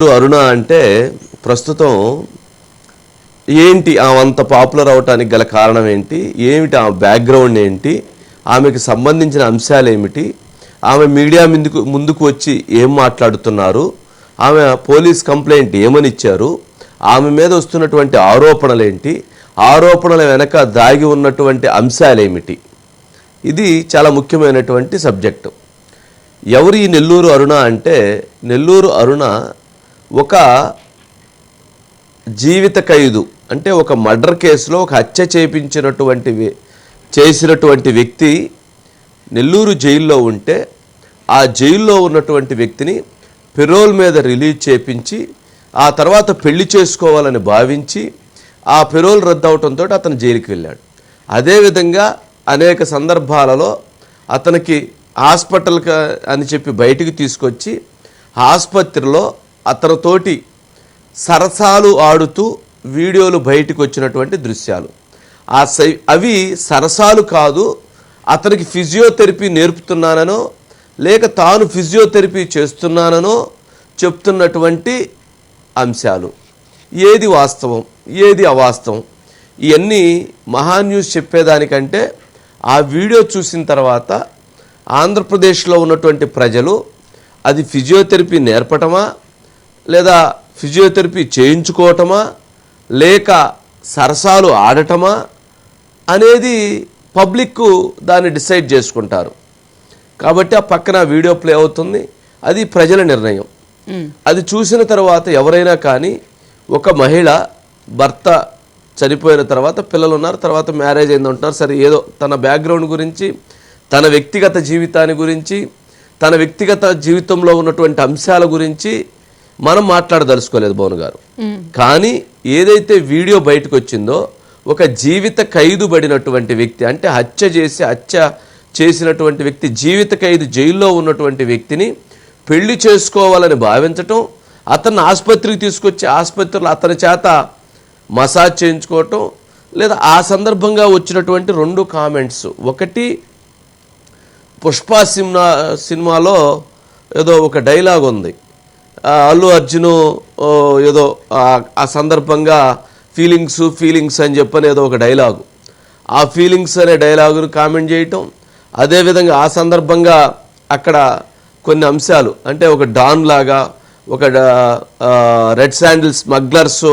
అరుణ అంటే ప్రస్తుతం ఏంటి ఆమె అంత పాపులర్ అవటానికి గల కారణం ఏంటి? ఏమిటి ఆమె బ్యాక్గ్రౌండ్ ఏంటి? ఆమెకు సంబంధించిన అంశాలు ఏమిటి? ఆమె మీడియా ముందుకు ముందుకు వచ్చి ఏం మాట్లాడుతున్నారు? ఆమె పోలీస్ కంప్లైంట్ ఏమని ఇచ్చారు? ఆమె మీద వస్తున్నటువంటి ఆరోపణలు ఏంటి? ఆరోపణల వెనక దాగి ఉన్నటువంటి అంశాలు ఏమిటి? ఇది చాలా ముఖ్యమైనటువంటి సబ్జెక్టు. ఎవరు ఈ నెల్లూరు అరుణ అంటే నెల్లూరు అరుణ ఒక జీవిత ఖైదు అంటే ఒక మర్డర్ కేసులో ఒక హత్య చేపించినటువంటి చేసినటువంటి వ్యక్తి నెల్లూరు జైల్లో ఉంటే ఆ జైల్లో ఉన్నటువంటి వ్యక్తిని పెరోల్ మీద రిలీజ్ చేపించి ఆ తర్వాత పెళ్ళి చేసుకోవాలని భావించి ఆ పెరోల్ రద్దు అవటంతో అతను జైలుకి వెళ్ళాడు. అదేవిధంగా అనేక సందర్భాలలో అతనికి హాస్పిటల్ అని చెప్పి బయటికి తీసుకొచ్చి ఆసుపత్రిలో అతనితోటి సరసాలు ఆడుతూ వీడియోలు బయటకు వచ్చినటువంటి దృశ్యాలు. ఆ సై అవి సరసాలు కాదు అతనికి ఫిజియోథెరపీ నేర్పుతున్నాననో లేక తాను ఫిజియోథెరపీ చేస్తున్నాననో చెప్తున్నటువంటి అంశాలు. ఏది వాస్తవం ఏది అవాస్తవం? ఇవన్నీ మహాన్యూస్ చెప్పేదానికంటే ఆ వీడియో చూసిన తర్వాత ఆంధ్రప్రదేశ్లో ఉన్నటువంటి ప్రజలు అది ఫిజియోథెరపీ నేర్పటమా లేదా ఫిజియోథెరపీ చేయించుకోవటమా? లేక సరసాలు ఆడటమా? అనేది పబ్లిక్ దాన్ని డిసైడ్ చేసుకుంటారు. కాబట్టి ఆ పక్కన వీడియో ప్లే అవుతుంది. అది ప్రజల నిర్ణయం. అది చూసిన తర్వాత ఎవరైనా కానీ ఒక మహిళ భర్త చనిపోయిన తర్వాత పిల్లలు ఉన్నారు తర్వాత మ్యారేజ్ అయింది ఉంటున్నారు సరే ఏదో తన బ్యాక్గ్రౌండ్ గురించి తన వ్యక్తిగత జీవితాన్ని గురించి తన వ్యక్తిగత జీవితంలో ఉన్నటువంటి అంశాల గురించి మనం మాట్లాడదలుచుకోలేదు భవన్ గారు. కానీ ఏదైతే వీడియో బయటకు వచ్చిందో ఒక జీవిత ఖైదు పడినటువంటి వ్యక్తి అంటే హత్య చేసి హత్య చేసినటువంటి వ్యక్తి జీవిత ఖైదు జైల్లో ఉన్నటువంటి వ్యక్తిని పెళ్ళి చేసుకోవాలని భావించటం అతన్ని ఆసుపత్రికి తీసుకొచ్చి ఆసుపత్రిలో అతని చేత మసాజ్ చేయించుకోవటం లేదా ఆ సందర్భంగా వచ్చినటువంటి రెండు కామెంట్స్. ఒకటి పుష్ప సినిమా సినిమాలో ఏదో ఒక డైలాగ్ ఉంది. అల్లు అర్జును ఏదో ఆ- సందర్భంగా ఫీలింగ్స్ ఫీలింగ్స్ అని చెప్పని ఏదో ఒక డైలాగు. ఆ ఫీలింగ్స్ అనే డైలాగును కామెంట్ చేయటం అదేవిధంగా ఆ సందర్భంగా అక్కడ కొన్ని అంశాలు అంటే ఒక డాన్ లాగా ఒక రెడ్ శాండిల్ స్మగ్లర్స్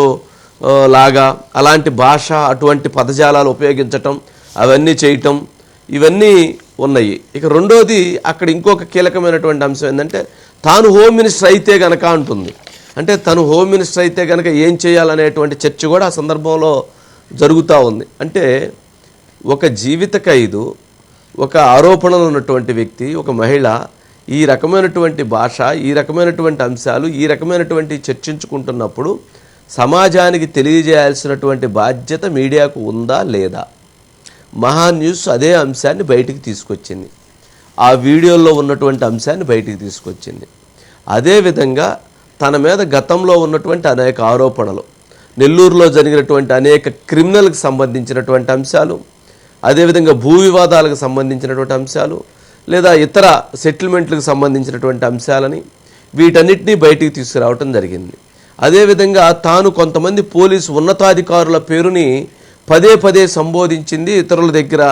లాగా అలాంటి భాష అటువంటి పదజాలాలు ఉపయోగించటం అవన్నీ చేయటం ఇవన్నీ ఉన్నాయి. ఇక రెండోది అక్కడ ఇంకొక కీలకమైనటువంటి అంశం ఏంటంటే తాను హోమ్ మినిస్టర్ అయితే గనక అంటుంది. అంటే తను హోమ్ మినిస్టర్ అయితే గనక ఏం చేయాలనేటువంటి చర్చ కూడా ఆ సందర్భంలో జరుగుతూ ఉంది. అంటే ఒక జీవిత ఖైదు ఒక ఆరోపణలు ఉన్నటువంటి వ్యక్తి ఒక మహిళ ఈ రకమైనటువంటి భాష ఈ రకమైనటువంటి అంశాలు ఈ రకమైనటువంటి చర్చించుకుంటున్నప్పుడు సమాజానికి తెలియజేయాల్సినటువంటి బాధ్యత మీడియాకు ఉందా లేదా? మహా న్యూస్ అదే అంశాన్ని బయటికి తీసుకొచ్చింది. ఆ వీడియోలో ఉన్నటువంటి అంశాన్ని బయటికి తీసుకొచ్చింది. అదేవిధంగా తన మీద గతంలో ఉన్నటువంటి అనేక ఆరోపణలు నెల్లూరులో జరిగినటువంటి అనేక క్రిమినల్కి సంబంధించినటువంటి అంశాలు అదేవిధంగా భూ వివాదాలకు సంబంధించినటువంటి అంశాలు లేదా ఇతర సెటిల్మెంట్లకు సంబంధించినటువంటి అంశాలని వీటన్నిటినీ బయటికి తీసుకురావటం జరిగింది. అదేవిధంగా తాను కొంతమంది పోలీసు ఉన్నతాధికారుల పేరుని పదే పదే సంబోధించింది ఇతరుల దగ్గర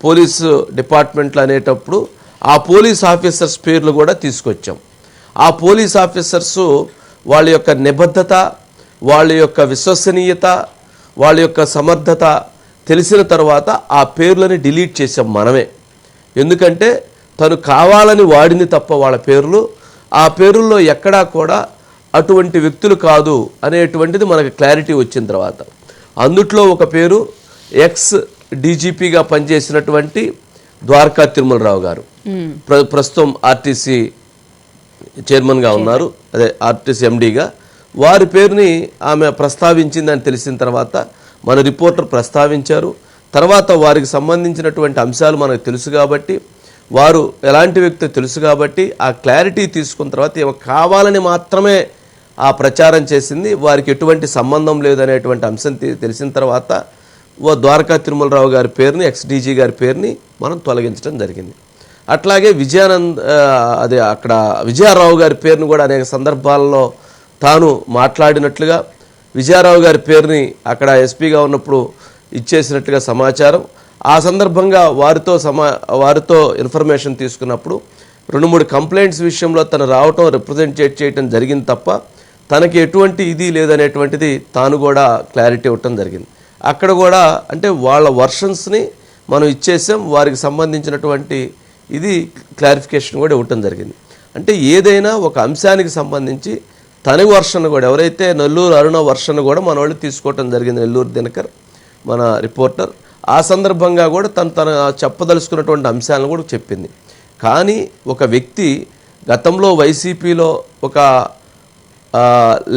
పోలీసు డిపార్ట్మెంట్లు అనేటప్పుడు ఆ పోలీస్ ఆఫీసర్స్ పేర్లు కూడా తీసుకొచ్చాం. ఆ పోలీస్ ఆఫీసర్స్ వాళ్ళ యొక్క నిబద్ధత వాళ్ళ యొక్క విశ్వసనీయత వాళ్ళ యొక్క సమర్థత తెలిసిన తర్వాత ఆ పేర్లని డిలీట్ చేసాం మనమే. ఎందుకంటే తను కావాలని వాడింది తప్ప వాళ్ళ పేర్లు ఆ పేరుల్లో ఎక్కడా కూడా అటువంటి వ్యక్తులు కాదు అనేటువంటిది మనకు క్లారిటీ వచ్చిన తర్వాత. అందుట్లో ఒక పేరు ఎక్స్ డీజీపీగా పనిచేసినటువంటి ద్వారకా తిరుమలరావు గారు. ప్రస్తుతం ఆర్టీసీ చైర్మన్గా ఉన్నారు. అదే ఆర్టీసీ ఎండీగా. వారి పేరుని ఆమె ప్రస్తావించిందని తెలిసిన తర్వాత మన రిపోర్టర్ ప్రస్తావించారు. తర్వాత వారికి సంబంధించినటువంటి అంశాలు మనకు తెలుసు కాబట్టి వారు ఎలాంటి వ్యక్తి తెలుసు కాబట్టి ఆ క్లారిటీ తీసుకున్న తర్వాత ఈమె కావాలని మాత్రమే ఆ ప్రచారం చేసింది. వారికి ఎటువంటి సంబంధం లేదనేటువంటి అంశం తెలిసిన తర్వాత ఓ ద్వారకా తిరుమలరావు గారి పేరుని ఎక్స్డీజీ గారి పేరుని మనం తొలగించడం జరిగింది. అట్లాగే విజయానంద్ అదే అక్కడ విజయారావు గారి పేరును కూడా అనేక సందర్భాల్లో తాను మాట్లాడినట్లుగా విజయారావు గారి పేరుని అక్కడ ఎస్పీగా ఉన్నప్పుడు ఇచ్చేసినట్లుగా సమాచారం. ఆ సందర్భంగా వారితో సమా వారితో ఇన్ఫర్మేషన్ తీసుకున్నప్పుడు రెండు మూడు కంప్లైంట్స్ విషయంలో తను రావటం రిప్రజెంటేట్ చేయటం జరిగింది తప్ప తనకి ఎటువంటి ఇది లేదనేటువంటిది తాను కూడా క్లారిటీ ఇవ్వటం జరిగింది. అక్కడ కూడా అంటే వాళ్ళ వర్షన్స్ని మనం ఇచ్చేసాం వారికి సంబంధించినటువంటి ఇది క్లారిఫికేషన్ కూడా ఇవ్వటం జరిగింది. అంటే ఏదైనా ఒక అంశానికి సంబంధించి తన వర్షన్ కూడా ఎవరైతే నెల్లూరు అరుణ వర్షన్ కూడా మన వాళ్ళు తీసుకోవటం జరిగింది నెల్లూరు దినకర్ మన రిపోర్టర్ ఆ సందర్భంగా కూడా తను తన చెప్పదలుచుకున్నటువంటి అంశాలను కూడా చెప్పింది. కానీ ఒక వ్యక్తి గతంలో వైసీపీలో ఒక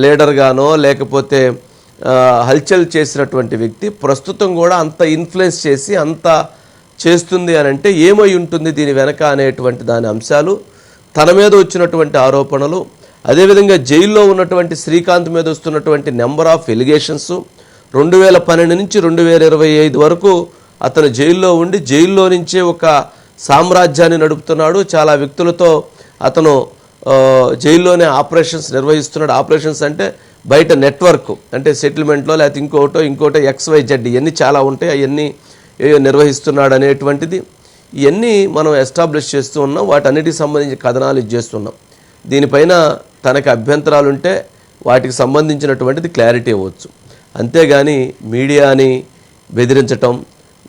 లీడర్గానో లేకపోతే హల్చల్ చేసినటువంటి వ్యక్తి ప్రస్తుతం కూడా అంత ఇన్ఫ్లుయెన్స్ చేసి అంత చేస్తుంది అని అంటే ఏమై ఉంటుంది దీని వెనక అనేటువంటి దాని అంశాలు తన మీద వచ్చినటువంటి ఆరోపణలు అదేవిధంగా జైల్లో ఉన్నటువంటి శ్రీకాంత్ మీద వస్తున్నటువంటి నెంబర్ ఆఫ్ ఎలిగేషన్స్ రెండు వేల పన్నెండు నుంచి రెండు వేల ఇరవై ఐదు వరకు అతను జైల్లో ఉండి జైల్లో నుంచే ఒక సామ్రాజ్యాన్ని నడుపుతున్నాడు. చాలా వ్యక్తులతో అతను జైల్లోనే ఆపరేషన్స్ నిర్వహిస్తున్నాడు. ఆపరేషన్స్ అంటే బయట నెట్వర్క్ అంటే సెటిల్మెంట్లో లేకపోతే ఇంకోటో ఇంకోటో ఎక్స్వైజెడ్ ఇవన్నీ చాలా ఉంటాయి. అవన్నీ నిర్వహిస్తున్నాడు అనేటువంటిది ఇవన్నీ మనం ఎస్టాబ్లిష్ చేస్తూ ఉన్నాం. వాటన్నిటికి సంబంధించి కథనాలు ఇది చేస్తున్నాం. దీనిపైన తనకి అభ్యంతరాలుంటే వాటికి సంబంధించినటువంటిది క్లారిటీ ఇవ్వచ్చు అంతేగాని మీడియాని బెదిరించటం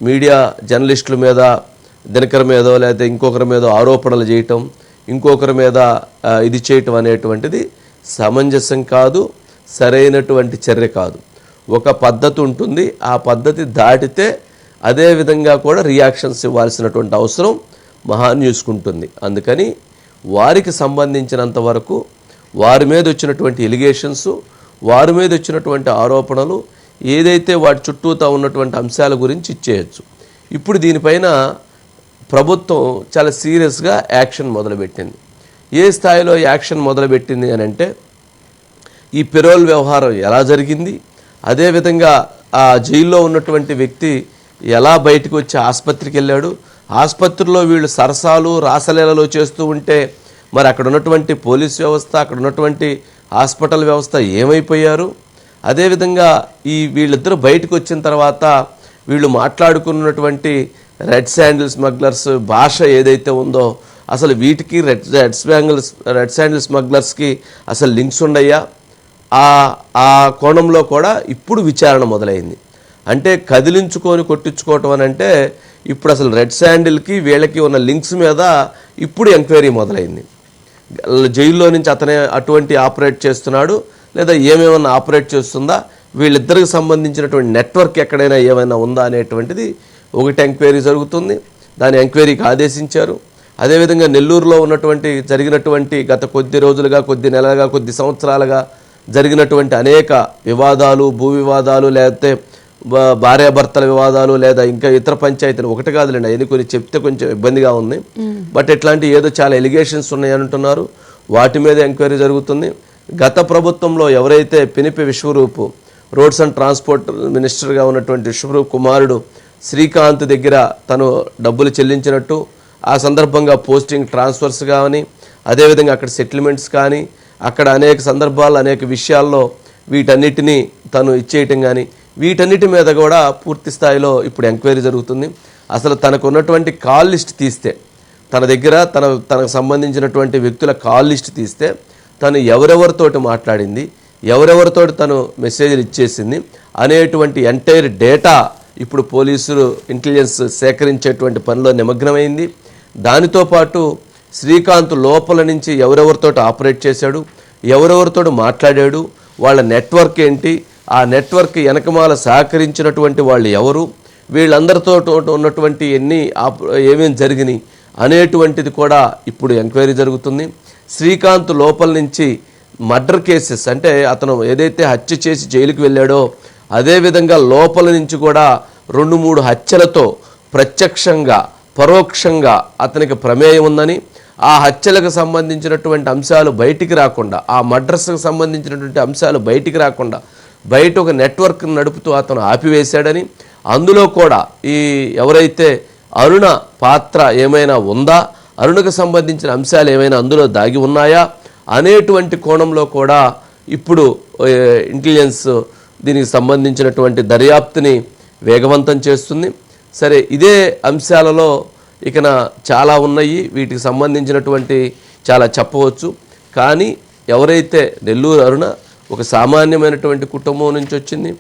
మీడియా జర్నలిస్టుల మీద దినకర్ మీదో లేకపోతే ఇంకొకరి మీద ఆరోపణలు చేయటం ఇంకొకరి మీద ఇది చేయటం అనేటువంటిది సమంజసం కాదు సరైనటువంటి చర్య కాదు. ఒక పద్ధతి ఉంటుంది. ఆ పద్ధతి దాటితే అదే విధంగా కూడా రియాక్షన్స్ ఇవ్వాల్సినటువంటి అవసరం మహాన్ న్యూస్కు ఉంటుంది. అందుకని వారికి సంబంధించినంత వరకు వారి మీద వచ్చినటువంటి ఎలిగేషన్స్ వారి మీద వచ్చినటువంటి ఆరోపణలు ఏదైతే వాటి చుట్టూతా ఉన్నటువంటి అంశాల గురించి ఇచ్చేయచ్చు. ఇప్పుడు దీనిపైన ప్రభుత్వం చాలా సీరియస్గా యాక్షన్ మొదలుపెట్టింది. ఏ స్థాయిలో యాక్షన్ మొదలుపెట్టింది అని అంటే ఈ పెరోల్ వ్యవహారం ఎలా జరిగింది? అదేవిధంగా ఆ జైల్లో ఉన్నటువంటి వ్యక్తి ఎలా బయటకు వచ్చి ఆసుపత్రికి వెళ్ళాడు? ఆసుపత్రిలో వీళ్ళు సరసాలు రాసలీలలో చేస్తూ ఉంటే మరి అక్కడ ఉన్నటువంటి పోలీస్ వ్యవస్థ అక్కడ ఉన్నటువంటి హాస్పిటల్ వ్యవస్థ ఏమైపోయారు? అదేవిధంగా ఈ వీళ్ళిద్దరూ బయటకు వచ్చిన తర్వాత వీళ్ళు మాట్లాడుకున్నటువంటి రెడ్ శాండిల్ స్మగ్లర్స్ భాష ఏదైతే ఉందో అసలు వీటికి రెడ్ రెడ్ స్పాంగిల్స్ రెడ్ శాండిల్ స్మగ్లర్స్కి అసలు లింక్స్ ఉండయ్యా ఆ కోణంలో కూడా ఇప్పుడు విచారణ మొదలైంది. అంటే కదిలించుకొని కొట్టించుకోవటం అని అంటే ఇప్పుడు అసలు రెడ్ శాండిల్కి వీళ్ళకి ఉన్న లింక్స్ మీద ఇప్పుడు ఎంక్వైరీ మొదలైంది. జైల్లో నుంచి అతనే అటువంటి ఆపరేట్ చేస్తున్నాడు లేదా ఏమేమన్నా ఆపరేట్ చేస్తుందా వీళ్ళిద్దరికి సంబంధించినటువంటి నెట్వర్క్ ఎక్కడైనా ఏమైనా ఉందా అనేటువంటిది ఒకటి ఎంక్వైరీ జరుగుతుంది. దాని ఎంక్వైరీకి ఆదేశించారు. అదేవిధంగా నెల్లూరులో ఉన్నటువంటి జరిగినటువంటి గత కొద్ది రోజులుగా కొద్ది నెలలుగా కొద్ది సంవత్సరాలుగా జరిగినటువంటి అనేక వివాదాలు భూ వివాదాలు లేకపోతే భార్యాభర్తల వివాదాలు లేదా ఇంకా ఇతర పంచాయతీలు ఒకటి కాదులేండి. అవన్నీ కొన్ని చెప్తే కొంచెం ఇబ్బందిగా ఉంది. బట్ ఇట్లాంటి ఏదో చాలా ఎలిగేషన్స్ ఉన్నాయంటున్నారు వాటి మీద ఎంక్వైరీ జరుగుతుంది. గత ప్రభుత్వంలో ఎవరైతే Pinipe Viswarup roads and transport మినిస్టర్గా ఉన్నటువంటి విశ్వరూప్ కుమారుడు శ్రీకాంత్ దగ్గర తను డబ్బులు చెల్లించినట్టు ఆ సందర్భంగా పోస్టింగ్ ట్రాన్స్ఫర్స్ కానీ అదేవిధంగా అక్కడ సెటిల్మెంట్స్ కానీ అక్కడ అనేక సందర్భాల్లో అనేక విషయాల్లో వీటన్నిటినీ తను ఇచ్చేయటం కానీ వీటన్నిటి మీద కూడా పూర్తి స్థాయిలో ఇప్పుడు ఎంక్వైరీ జరుగుతుంది. అసలు తనకు ఉన్నటువంటి కాల్ లిస్ట్ తీస్తే తన దగ్గర తన తనకు సంబంధించినటువంటి వ్యక్తుల కాల్ లిస్ట్ తీస్తే తను ఎవరెవరితోటి మాట్లాడింది ఎవరెవరితోటి తను మెసేజ్లు ఇచ్చేసింది అనేటువంటి ఎంటైర్ డేటా ఇప్పుడు పోలీసులు ఇంటెలిజెన్స్ సేకరించేటువంటి పనిలో నిమగ్నమైంది. దానితో పాటు శ్రీకాంత్ లోపల నుంచి ఎవరెవరితో ఆపరేట్ చేశాడు ఎవరెవరితో మాట్లాడాడు వాళ్ళ నెట్వర్క్ ఏంటి ఆ నెట్వర్క్ వెనకమాల సహకరించినటువంటి వాళ్ళు ఎవరు? వీళ్ళందరితో ఉన్నటువంటి ఎన్ని ఏమేమి జరిగినాయి? అనేటువంటిది కూడా ఇప్పుడు ఎంక్వైరీ జరుగుతుంది. శ్రీకాంత్ లోపల నుంచి మర్డర్ కేసెస్ అంటే అతను ఏదైతే హత్య చేసి జైలుకి వెళ్ళాడో అదేవిధంగా లోపల నుంచి కూడా రెండు మూడు హత్యలతో ప్రత్యక్షంగా పరోక్షంగా అతనికి ప్రమేయం ఉందని ఆ హత్యలకు సంబంధించినటువంటి అంశాలు బయటికి రాకుండా ఆ మడ్రస్కు సంబంధించినటువంటి అంశాలు బయటికి రాకుండా బయట ఒక నెట్వర్క్ నడుపుతూ అతను ఆపివేశాడని అందులో కూడా ఈ ఎవరైతే అరుణ పాత్ర ఏమైనా ఉందా అరుణకు సంబంధించిన అంశాలు ఏమైనా అందులో దాగి ఉన్నాయా అనేటువంటి కోణంలో కూడా ఇప్పుడు ఇంటెలిజెన్స్ దీనికి సంబంధించినటువంటి దర్యాప్తుని వేగవంతం చేస్తుంది. సరే ఇదే అంశాలలో ఇకన చాలా ఉన్నాయి. వీటికి సంబంధించినటువంటి చాలా చెప్పవచ్చు. కానీ ఎవరైతే నెల్లూరు అరుణ ఒక సామాన్యమైనటువంటి కుటుంబం నుంచి వచ్చింది.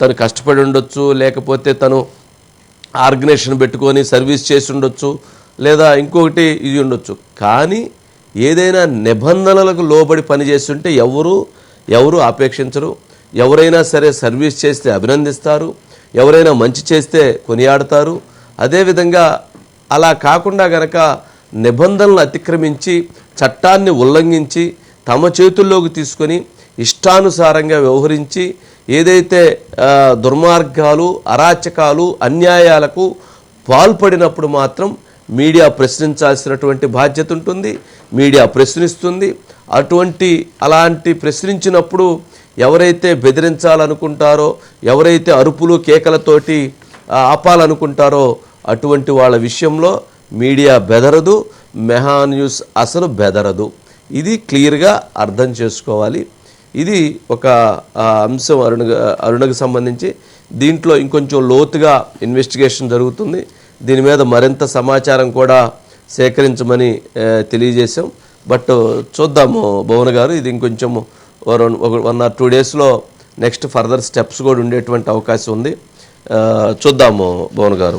తను కష్టపడి ఉండొచ్చు లేకపోతే తను ఆర్గనైజేషన్ పెట్టుకొని సర్వీస్ చేసి ఉండొచ్చు లేదా ఇంకొకటి ఇది ఉండొచ్చు. కానీ ఏదైనా నిబంధనలకు లోబడి పనిచేస్తుంటే ఎవరు ఎవరు ఆపేక్షించరు ఎవరైనా సరే సర్వీస్ చేస్తే అభినందిస్తారు. ఎవరైనా మంచి చేస్తే కొనియాడతారు. అదేవిధంగా అలా కాకుండా గనక నిబంధనలు అతిక్రమించి చట్టాన్ని ఉల్లంఘించి తమ చేతుల్లోకి తీసుకొని ఇష్టానుసారంగా వ్యవహరించి ఏదైతే దుర్మార్గాలు అరాచకాలు అన్యాయాలకు పాల్పడినప్పుడు మాత్రం మీడియా ప్రశ్నించాల్సినటువంటి బాధ్యత ఉంటుంది మీడియా ప్రశ్నిస్తుంది. అటువంటి అలాంటి ప్రశ్నించినప్పుడు ఎవరైతే బెదిరించాలనుకుంటారో ఎవరైతే అరుపులు కేకలతోటి ఆపాలనుకుంటారో అటువంటి వాళ్ళ విషయంలో మీడియా బెదరదు మెహా న్యూస్ అసలు బెదరదు. ఇది క్లియర్గా అర్థం చేసుకోవాలి. ఇది ఒక అంశం అరుణ అరుణకు సంబంధించి. దీంట్లో ఇంకొంచెం లోతుగా ఇన్వెస్టిగేషన్ జరుగుతుంది. దీని మీద మరింత సమాచారం కూడా సేకరించమని తెలియజేశాం. బట్ చూద్దాము భువన గారు ఇది ఇంకొంచెం ఒక వన్ ఆర్ టూ డేస్లో నెక్స్ట్ ఫర్దర్ స్టెప్స్ కూడా ఉండేటువంటి అవకాశం ఉంది. చూద్దాము భువన్ గారు.